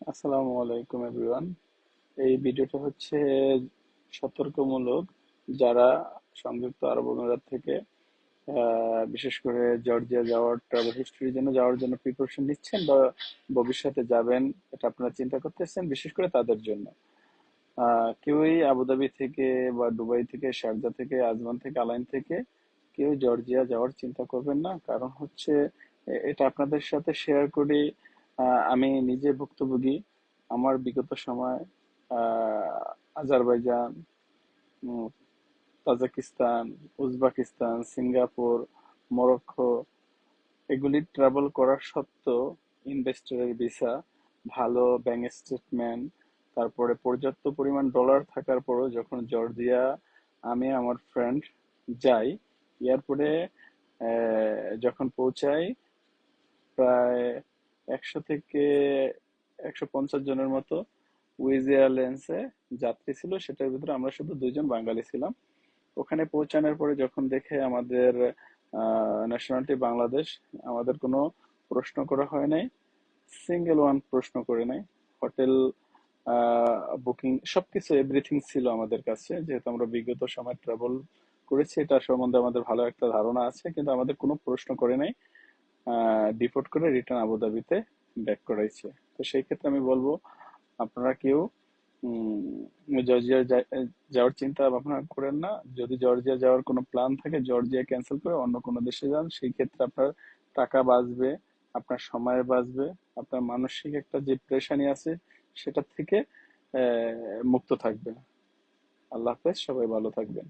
আসসালামু আলাইকুম এভরিওয়ান এই ভিডিওটা হচ্ছে সতর্কমূলক যারা সংযুক্ত আরব আমিরাত থেকে বিশেষ করে জর্জিয়া যাওয়ার ট্রাভেল হিস্ট্রির জন্য যাওয়ার জন্য প্রিপারেশন নিচ্ছেন বা ভবিষ্যতে যাবেন, এটা আপনারা চিন্তা করতেছেন, বিশেষ করে তাদের জন্য। কেউই আবুধাবি থেকে বা দুবাই থেকে, শারজা থেকে, আজমান থেকে, আলাইন থেকে কেউ জর্জিয়া যাওয়ার চিন্তা করবেন না। কারণ হচ্ছে এটা আপনাদের সাথে শেয়ার করি আমি নিজে ভুক্তভোগী। আমার বিগত সময় Azerbaijan Tajikistan Tajikistan, Uzbekistan, Singapore, Morocco, এগুলি ট্রাভেল করার সত্ত্বেও ইনভেস্টরের ভিসা ভালো ব্যাংক স্টেটমেন্ট তারপরে পর্যাপ্ত পরিমাণ ডলার থাকার পরও যখন জর্জিয়া আমি আমার ফ্রেন্ড যাই, এয়ারপোর্টে যখন পৌঁছাই, প্রায় একশো থেকে একশো পঞ্চাশ জনের মতো উইজ এয়ারলাইন্সে যাত্রী ছিল। সেটার ভিতরে আমরা শুধু দুইজন বাঙালি ছিলাম। ওখানে পৌঁছানোর পরে যখন দেখে আমাদের ন্যাশনালিটি বাংলাদেশ, আমাদের কোনো প্রশ্ন করা হয় নাই। সিঙ্গেল ওয়ান প্রশ্ন করে নাই। হোটেল বুকিং সবকিছু এভরিথিং ছিল আমাদের কাছে। যেহেতু আমরা বিগত সময় ট্রাভেল করেছি, এটা সম্বন্ধে আমাদের ভালো একটা ধারণা আছে। কিন্তু আমাদের কোনো প্রশ্ন করে নাই। ডিপোর্ট করে রিটার্ন আবুধাবিতে ব্যাক করাইছে। তো সেই ক্ষেত্রে আমি বলব, আপনারা কেউ জর্জিয়া যাওয়ার চিন্তা ভাবনা করেন না। যদি জর্জিয়া যাওয়ার কোনো প্ল্যান থাকে জর্জিয়া ক্যান্সেল করে অন্য কোনো দেশে যান, সেই ক্ষেত্রে আপনার টাকা বাঁচবে, আপনার সময় বাঁচবে, আপনার মানসিক একটা যে প্রেশানি আছে, সেটা থেকে মুক্ত থাকবেন। আল্লাহ হাফেজ, সবাই ভালো থাকবেন।